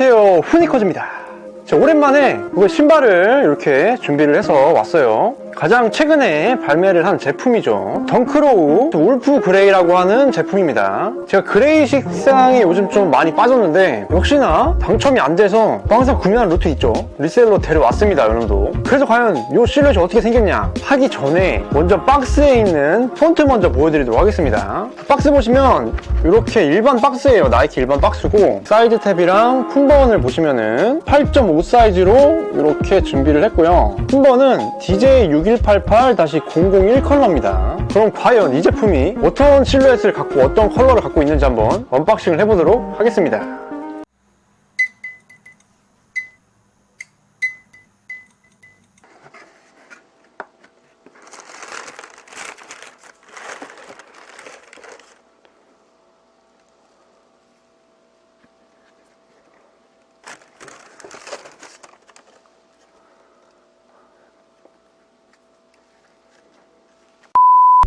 안녕하세요. 후니커즈입니다. 자, 오랜만에 그 신발을 이렇게 준비를 해서 왔어요 가장 최근에 발매를 한 제품이죠. 덩크로우 울프 그레이라고 하는 제품입니다. 제가 그레이 식상에 요즘 좀 많이 빠졌는데 역시나 당첨이 안 돼서 항상 구매하는 루트 있죠. 리셀로 데려왔습니다 여러분도. 그래서 과연 이 실루엣이 어떻게 생겼냐? 하기 전에 먼저 박스에 있는 폰트 먼저 보여드리도록 하겠습니다. 박스 보시면 이렇게 일반 박스예요. 나이키 일반 박스고 사이드 탭이랑 품번을 보시면은 8.5 사이즈로 이렇게 준비를 했고요. 품번은 DJ6188-001 컬러입니다. 그럼 과연 이 제품이 어떤 실루엣을 갖고 어떤 컬러를 갖고 있는지 한번 언박싱을 해보도록 하겠습니다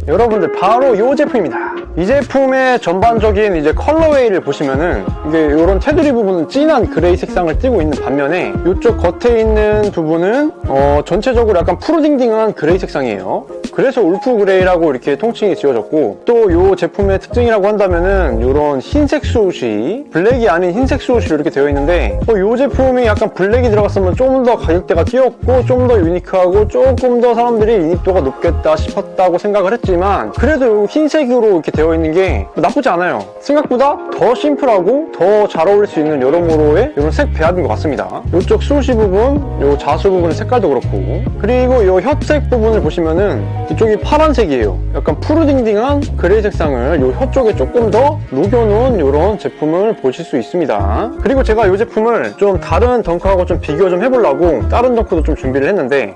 여러분들 바로 이 제품입니다. 이 제품의 전반적인 이제 컬러웨이를 보시면은 이게 이런 테두리 부분은 진한 그레이 색상을 띠고 있는 반면에 이쪽 겉에 있는 부분은 어, 전체적으로 약간 푸르딩딩한 그레이 색상이에요. 그래서 울프 그레이라고 이렇게 통칭이 지어졌고 또 이 제품의 특징이라고 한다면은 이런 흰색 수옷이 블랙이 아닌 흰색 수옷으로 이렇게 되어 있는데 어, 이 제품이 약간 블랙이 들어갔으면 좀 더 가격대가 뛰었고 좀 더 유니크하고 조금 더 사람들이 유니크도가 높겠다 싶었다고 생각을 했지 만 그래도 이 흰색으로 이렇게 되어 있는 게 나쁘지 않아요. 생각보다 더 심플하고 더 잘 어울릴 수 있는 여러모로의 이런 색 배합인 것 같습니다. 이쪽 수시 부분, 이 자수 부분의 색깔도 그렇고. 그리고 이 혀색 부분을 보시면은 이쪽이 파란색이에요. 약간 푸르딩딩한 그레이 색상을 이혀 쪽에 조금 더 녹여놓은 이런 제품을 보실 수 있습니다. 그리고 제가 이 제품을 좀 다른 덩크하고 좀 비교 좀 해보려고 다른 덩크도 좀 준비를 했는데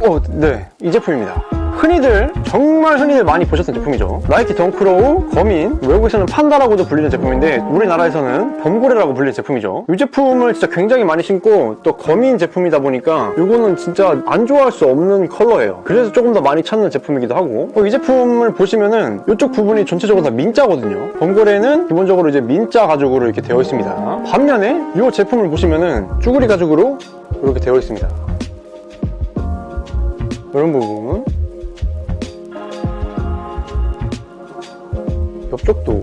어, 네, 이 제품입니다. 흔히들 정말 흔히들 많이 보셨던 제품이죠. 나이키 덩크로우 거민 외국에서는 판다라고도 불리는 제품인데 우리나라에서는 범고래라고 불리는 제품이죠. 이 제품을 진짜 굉장히 많이 신고 또 거민 제품이다 보니까 이거는 진짜 안 좋아할 수 없는 컬러예요. 그래서 조금 더 많이 찾는 제품이기도 하고 어, 이 제품을 보시면은 이쪽 부분이 전체적으로 다 민자거든요. 범고래는 기본적으로 이제 민자 가죽으로 이렇게 되어 있습니다. 반면에 이 제품을 보시면은 쭈구리 가죽으로 이렇게 되어 있습니다. 이런 부분 옆쪽도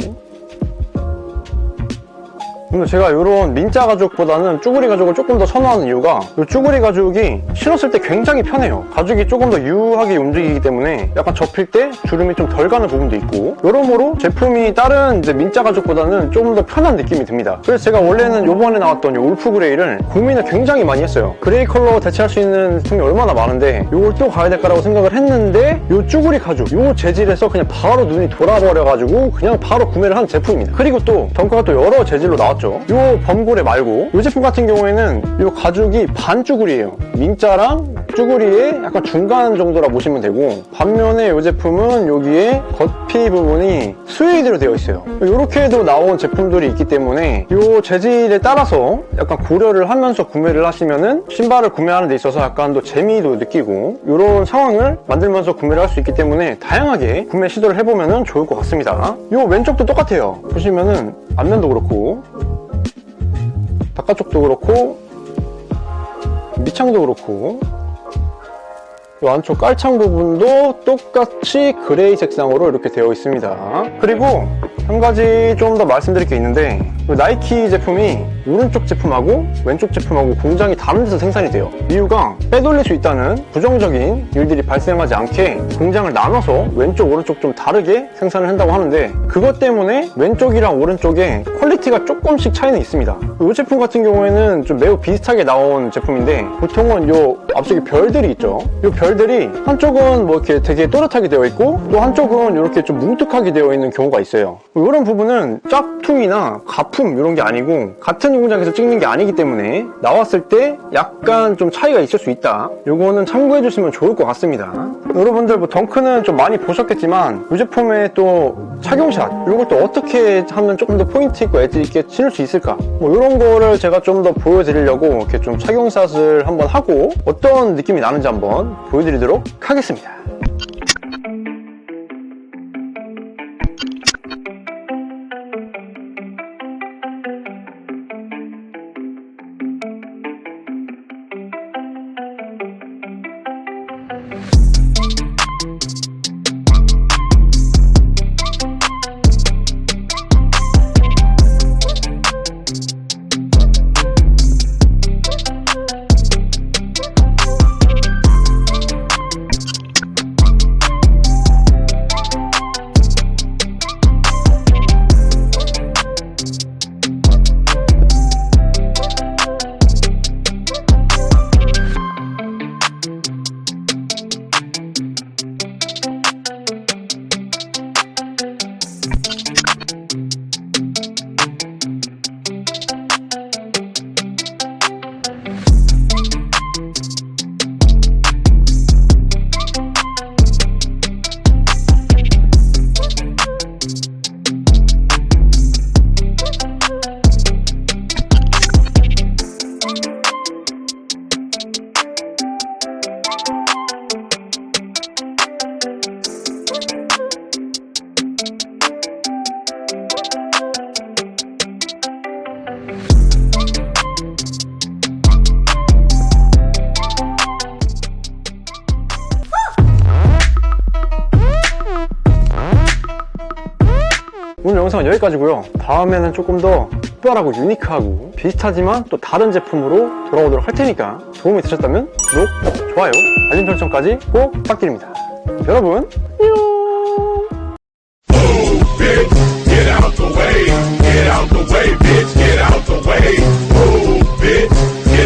근데 제가 이런 민자 가죽보다는 쭈구리 가죽을 조금 더 선호하는 이유가 이 쭈구리 가죽이 신었을 때 굉장히 편해요. 가죽이 조금 더 유하게 움직이기 때문에 약간 접힐 때 주름이 좀 덜 가는 부분도 있고 여러모로 제품이 다른 이제 민자 가죽보다는 조금 더 편한 느낌이 듭니다. 그래서 제가 원래는 이번에 나왔던 이 울프 그레이를 고민을 굉장히 많이 했어요. 그레이 컬러 대체할 수 있는 제품이 얼마나 많은데 이걸 또 가야 될까라고 생각을 했는데 이 쭈구리 가죽 이 재질에서 그냥 바로 눈이 돌아버려가지고 그냥 바로 구매를 한 제품입니다. 그리고 또 덩크가 또 여러 재질로 나왔 죠? 이 범고래 말고 이 제품 같은 경우에는 이 가죽이 반 쭈구리예요. 민자랑 쭈구리의 약간 중간 정도라 보시면 되고 반면에 이 제품은 여기에 겉피 부분이 스웨이드로 되어 있어요. 이렇게도 나온 제품들이 있기 때문에 이 재질에 따라서 약간 고려를 하면서 구매를 하시면은 신발을 구매하는 데 있어서 약간 더 재미도 느끼고 이런 상황을 만들면서 구매를 할 수 있기 때문에 다양하게 구매 시도를 해보면 좋을 것 같습니다. 이 왼쪽도 똑같아요. 보시면은 앞면도 그렇고 바깥쪽도 그렇고 밑창도 그렇고 이 안쪽 깔창 부분도 똑같이 그레이 색상으로 이렇게 되어 있습니다. 그리고 한 가지 좀 더 말씀드릴 게 있는데 이 나이키 제품이 오른쪽 제품하고 왼쪽 제품하고 공장이 다른 데서 생산이 돼요. 이유가 빼돌릴 수 있다는 부정적인 일들이 발생하지 않게 공장을 나눠서 왼쪽 오른쪽 좀 다르게 생산을 한다고 하는데 그것 때문에 왼쪽이랑 오른쪽에 퀄리티가 조금씩 차이는 있습니다. 이 제품 같은 경우에는 좀 매우 비슷하게 나온 제품인데 보통은 이 앞쪽에 별들이 있죠. 이 별들이 한쪽은 뭐 이렇게 되게 또렷하게 되어 있고 또 한쪽은 이렇게 좀 뭉툭하게 되어 있는 경우가 있어요. 이런 부분은 짝퉁이나 가품 이런 게 아니고 같은 공장에서 찍는 게 아니기 때문에 나왔을 때 약간 좀 차이가 있을 수 있다. 이거는 참고해 주시면 좋을 것 같습니다 여러분들 뭐 덩크는 좀 많이 보셨겠지만 이 제품의 또 착용샷 이걸 또 어떻게 하면 조금 더 포인트 있고 엣지 있게 신을 수 있을까? 뭐 이런 거를 제가 좀 더 보여드리려고 이렇게 좀 착용샷을 한번 하고 어떤 느낌이 나는지 한번 보여드리도록 하겠습니다 영상은 여기까지고요. 다음에는 조금 더 특별하고 유니크하고 비슷하지만 또 다른 제품으로 돌아오도록 할 테니까 도움이 되셨다면 구독, 좋아요, 알림 설정까지 꼭 부탁드립니다. 여러분 안녕